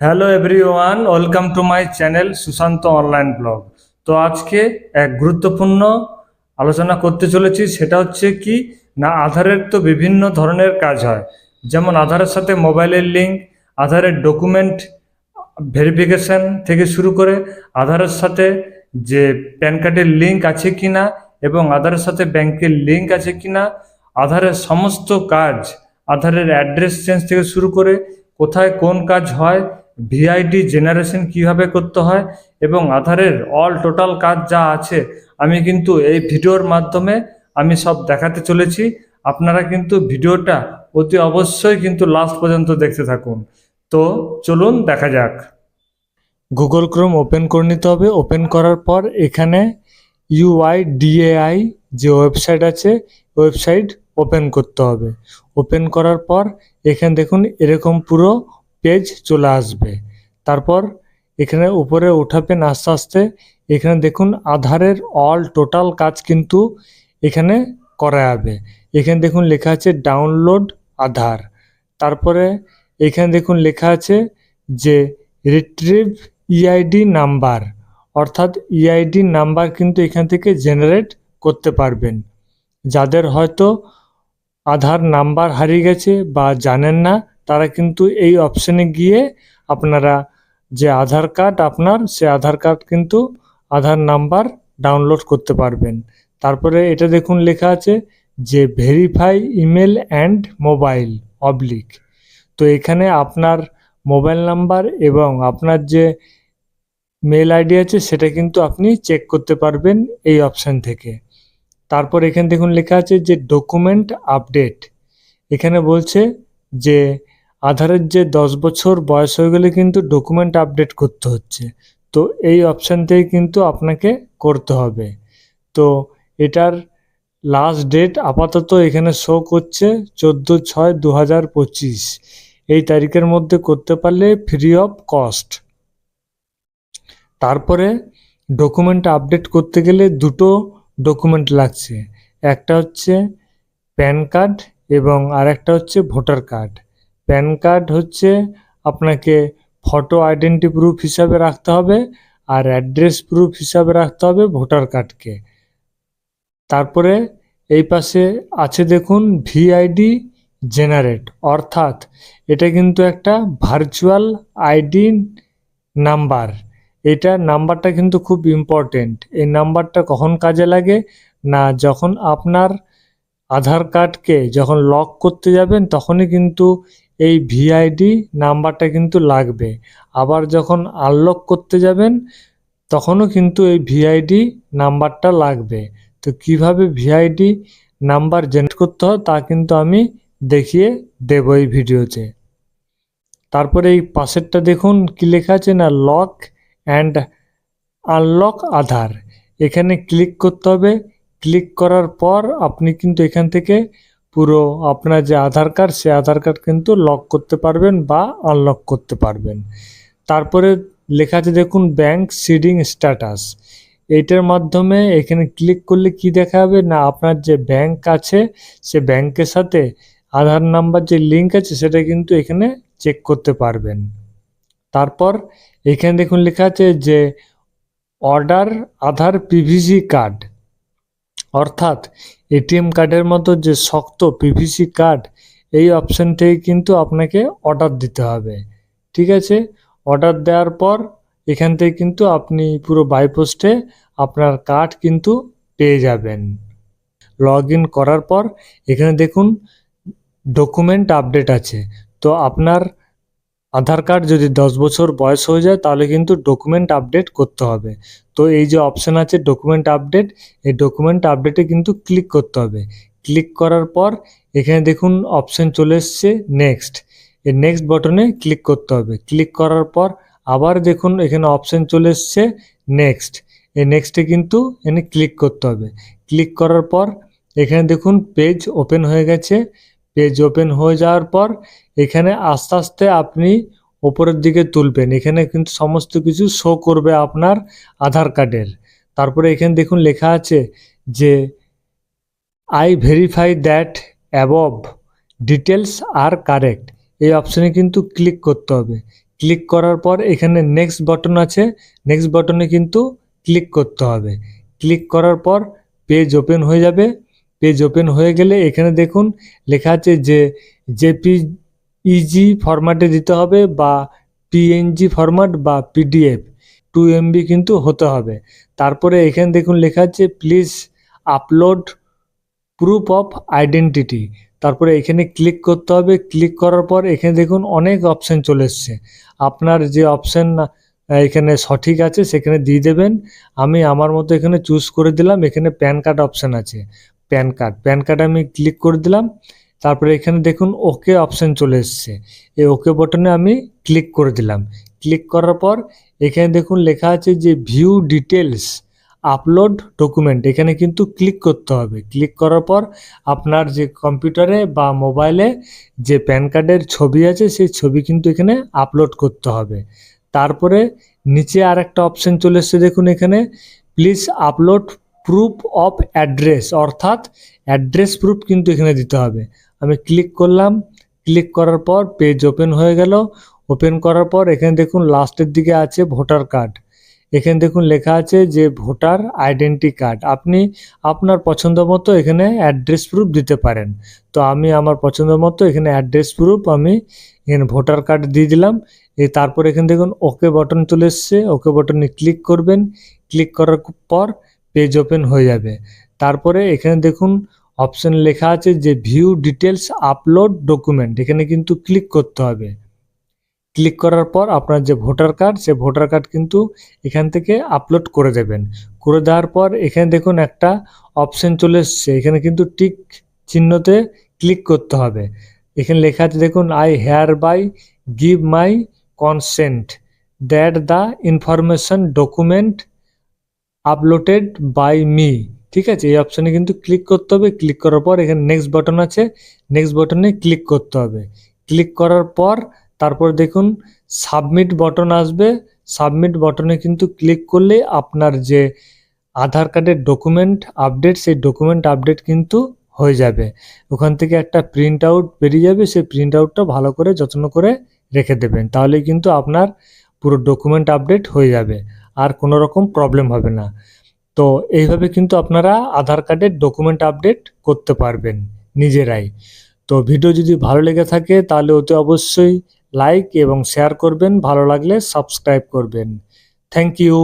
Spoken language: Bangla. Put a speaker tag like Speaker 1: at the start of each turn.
Speaker 1: Hello everyone welcome to my channel Sushanta online blog তো আজকে এক গুরুত্বপূর্ণ আলোচনা করতে চলেছি, সেটা হচ্ছে কি, না আধারের তো বিভিন্ন ধরনের কাজ হয়। যেমন আধারের সাথে মোবাইলের লিঙ্ক আধারের ডকুমেন্ট ভেরিফিকেশন থেকে শুরু করে আধারের সাথে যে প্যান কার্ডের লিঙ্ক আছে কি না এবং আধারের সাথে ব্যাংকের লিঙ্ক আছে কি না আধারের সমস্ত কাজ, আধারের অ্যাড্রেস চেঞ্জ থেকে শুরু করে কোথায় কোন কাজ হয় ভিআইডি জেনারেশন কীভাবে করতে হয় এবং আধারের অল টোটাল কাজ যা আছে, আমি কিন্তু এই ভিডিওর মাধ্যমে আমি সব দেখাতে চলেছি। আপনারা কিন্তু ভিডিওটা অতি অবশ্যই কিন্তু লাস্ট পর্যন্ত দেখতে থাকুন। তো চলুন দেখা যাক। গুগল ক্রোম ওপেন করে নিতে হবে। ওপেন করার পর এখানে ইউআই ডিএআই যে ওয়েবসাইট আছে ওয়েবসাইট ওপেন করতে হবে। ওপেন করার পর এখানে দেখুন, এরকম পুরো পেজ চলে আসবে। তারপর এখানে উপরে উঠাবেন আস্তে আস্তে, এখানে দেখুন আধারের অল টোটাল কাজ কিন্তু এখানে করা যাবে। এখানে দেখুন লেখা আছে ডাউনলোড আধার। তারপরে এখানে দেখুন লেখা আছে যে রিট্রিভ ইআইডি নাম্বার অর্থাৎ ইআইডি নাম্বার কিন্তু এখান থেকে জেনারেট করতে পারবেন। যাদের হয়তো আধার নাম্বার হারিয়ে গেছে বা জানেন না তারা কিন্তু এই অপশানে গিয়ে আপনারা যে আধার কার্ড আপনার, সে আধার কার্ড কিন্তু আধার নাম্বার ডাউনলোড করতে পারবেন। তারপরে এটা দেখুন লেখা আছে যে ভেরিফাই ইমেল অ্যান্ড মোবাইল অবলিক তো এখানে আপনার মোবাইল নাম্বার এবং আপনার যে মেল আইডি আছে সেটা কিন্তু আপনি চেক করতে পারবেন এই অপশান থেকে। তারপর এখানে দেখুন লেখা আছে যে ডকুমেন্ট আপডেট এখানে বলছে যে আধারের যে দশ বছর বয়স হয়ে গেলে কিন্তু ডকুমেন্ট আপডেট করতে হচ্ছে। তো এই অপশান থেকে কিন্তু আপনাকে করতে হবে। তো এটার লাস্ট ডেট আপাতত এখানে শো করছে চোদ্দ ছয় দু হাজার পঁচিশ। এই তারিখের মধ্যে করতে পারলে ফ্রি অফ কস্ট তারপরে ডকুমেন্ট আপডেট করতে গেলে দুটো ডকুমেন্ট লাগছে। একটা হচ্ছে প্যান কার্ড এবং আরেকটা হচ্ছে ভোটার কার্ড প্যান কার্ড হচ্ছে আপনাকে ফটো আইডেন্টি প্রুফ হিসাবে রাখতে হবে আর অ্যাড্রেস প্রুফ হিসাবে রাখতে হবে ভোটার কার্ডকে। তারপরে এই পাশে আছে দেখুন ভিআইডি জেনারেট, অর্থাৎ এটা কিন্তু একটা ভার্চুয়াল আইডি নাম্বার। এটা নাম্বারটা কিন্তু খুব ইম্পর্টেন্ট। এই নাম্বারটা কখন কাজে লাগে? না, যখন আপনার আধার কার্ডকে যখন লক করতে যাবেন, তখনই কিন্তু এই ভিআইডি নাম্বারটা কিন্তু লাগবে। আবার যখন আনলক করতে যাবেন, তখনও কিন্তু এই ভিআইডি নাম্বারটা লাগবে। তো কীভাবে ভিআইডি নাম্বার জেনারেট করতে হয়, তা কিন্তু আমি দেখিয়ে দেব এই ভিডিওতে। তারপরে এই পাশেরটা দেখুন, কি লেখা আছে না? Lock and unlock Aadhaar. এখানে ক্লিক করতে হবে। ক্লিক করার পর আপনি কিন্তু এখান থেকে পুরো আপনার যে আধার কার্ড সে আধার কার্ড কিন্তু লক করতে পারবেন বা আনলক করতে পারবেন। তারপরে লেখা আছে দেখুন ব্যাংক সিডিং স্ট্যাটাস এইটার মাধ্যমে এখানে ক্লিক করলে কি দেখা যাবে না, আপনার যে ব্যাংক আছে, সে ব্যাংকের সাথে আধার নাম্বার যে লিঙ্ক আছে, সেটা কিন্তু এখানে চেক করতে পারবেন। তারপর এখানে দেখুন লেখা আছে যে অর্ডার আধার পিভিসি কার্ড অর্থাৎ এটিএম কার্ডের মতো যে শক্ত পিভিসি কার্ড, এই অপশান থেকে কিন্তু আপনাকে অর্ডার দিতে হবে। ঠিক আছে? অর্ডার দেওয়ার পর এখান থেকে কিন্তু আপনি পুরো বাইপোস্টে আপনার কার্ড কিন্তু পেয়ে যাবেন। লগ ইন করার পর এখানে দেখুন ডকুমেন্ট আপডেট আছে। তো আপনার আধার কার্ড যদি দশ বছর বয়স হয়ে যায়, তাহলে কিন্তু ডকুমেন্ট আপডেট করতে হবে। তো এই যে অপশান আছে ডকুমেন্ট আপডেট এই ডকুমেন্ট আপডেটে কিন্তু ক্লিক করতে হবে। ক্লিক করার পর এখানে দেখুন অপশান চলে এসছে নেক্সট এই নেক্সট বটনে ক্লিক করতে হবে। ক্লিক করার পর আবার দেখুন এখানে অপশান চলে এসছে নেক্সট এই নেক্সটে কিন্তু এখানে ক্লিক করতে হবে। ক্লিক করার পর এখানে দেখুন পেজ ওপেন হয়ে গেছে। পেজ ওপেন হয়ে যাওয়ার পর এখানে আস্তে আস্তে আপনি ওপরের দিকে তুলবেন। এখানে কিন্তু সমস্ত কিছু শো করবে আপনার আধার কার্ডের। তারপরে এখানে দেখুন লেখা আছে যে I verify that above details are correct এই অপশানে কিন্তু ক্লিক করতে হবে। ক্লিক করার পর এখানে নেক্সট বাটন আছে। নেক্সট বাটনে কিন্তু ক্লিক করতে হবে। ক্লিক করার পর পেজ ওপেন হয়ে যাবে। পেজ ওপেন হয়ে গেলে এখানে দেখুন লেখা আছে যে জেপি ইজি ফরম্যাটে দিতে হবে বা পিএনজি ফরম্যাট বা পিডিএফ টু এমবি কিন্তু হতে হবে। তারপরে এখানে দেখুন লেখা আছে please upload proof of identity তারপরে এখানে ক্লিক করতে হবে। ক্লিক করার পর এখানে দেখুন অনেক অপশান চলে এসছে। আপনার যে অপশান এখানে সঠিক আছে সেখানে দিয়ে দেবেন। আমি আমার মতো এখানে চুজ করে দিলাম। এখানে প্যান কার্ড অপশান আছে। PAN card. প্যান কার্ড আমি ক্লিক করে দিলাম। তারপরে এখানে দেখুন ওকে অপশান চলে এসছে। এই ওকে বটনে আমি ক্লিক করে দিলাম। ক্লিক করার পর এখানে দেখুন লেখা আছে যে ভিউ ডিটেলস আপলোড ডকুমেন্ট। এখানে কিন্তু ক্লিক করতে হবে। ক্লিক করার পর আপনার যে কম্পিউটারে বা মোবাইলে যে প্যান কার্ডের ছবি আছে, সেই ছবি কিন্তু এখানে আপলোড করতে হবে। তারপরে নিচে আর একটা অপশান চলে এসছে। দেখুন এখানে, please upload proof of address অর্থাৎ অ্যাড্রেস প্রুফ কিন্তু এখানে দিতে হবে। আমি ক্লিক করলাম ক্লিক করার পর পেজ ওপেন হয়ে গেল। ওপেন করার পর এখানে দেখুন লাস্টের দিকে আছে ভোটার কার্ড এখানে দেখুন লেখা আছে যে ভোটার আইডেন্টি কার্ড আপনি আপনার পছন্দ মতো এখানে অ্যাড্রেস প্রুফ দিতে পারেন। তো আমি আমার পছন্দ মতো এখানে অ্যাড্রেস প্রুফ আমি এখানে ভোটার কার্ড দিয়ে দিলাম। তারপর এখানে দেখুন ওকে বাটন চলে এসছে। ওকে বাটনে ক্লিক করবেন। ক্লিক করার পর পেজ ওপেন হয়ে যাবে। তারপরে এখানে দেখুন অপশন লেখা আছে যে ভিউ ডিটেলস আপলোড ডকুমেন্ট এখানে কিন্তু ক্লিক করতে হবে। ক্লিক করার পর আপনার যে ভোটার কার্ড সে ভোটার কার্ড কিন্তু এখান থেকে আপলোড করে দেবেন। করে দেওয়ার পর এখানে দেখুন একটা অপশন চলে এসছে। এখানে কিন্তু টিক চিহ্নতে ক্লিক করতে হবে। এখানে লেখা আছে দেখুন I hereby give my consent that the information document uploaded by me, ঠিক আছে? এই অপশানে কিন্তু ক্লিক করতে হবে। ক্লিক করার পর এখানে নেক্সট বাটন আছে। নেক্সট বাটনে ক্লিক করতে হবে। ক্লিক করার পর তারপর দেখুন সাবমিট বটন আসবে। সাবমিট বটনে কিন্তু ক্লিক করলে আপনার যে আধার কার্ডের ডকুমেন্ট আপডেট সেই ডকুমেন্ট আপডেট কিন্তু হয়ে যাবে। ওখান থেকে একটা প্রিন্ট আউট বেরিয়ে যাবে। সেই প্রিন্ট আউটটা ভালো করে, যত্ন করে রেখে দেবেন। তাহলে কিন্তু আপনার পুরো ডকুমেন্ট আপডেট হয়ে যাবে। আর কোনো রকম প্রবলেম হবে না। তো এইভাবে কিন্তু আপনারা আধার কার্ডের ডকুমেন্ট আপডেট করতে পারবেন নিজেরাই। তো ভিডিও যদি ভালো লেগে থাকে তাহলে অতি অবশ্যই লাইক এবং শেয়ার করবেন। ভালো লাগলে সাবস্ক্রাইব করবেন। Thank you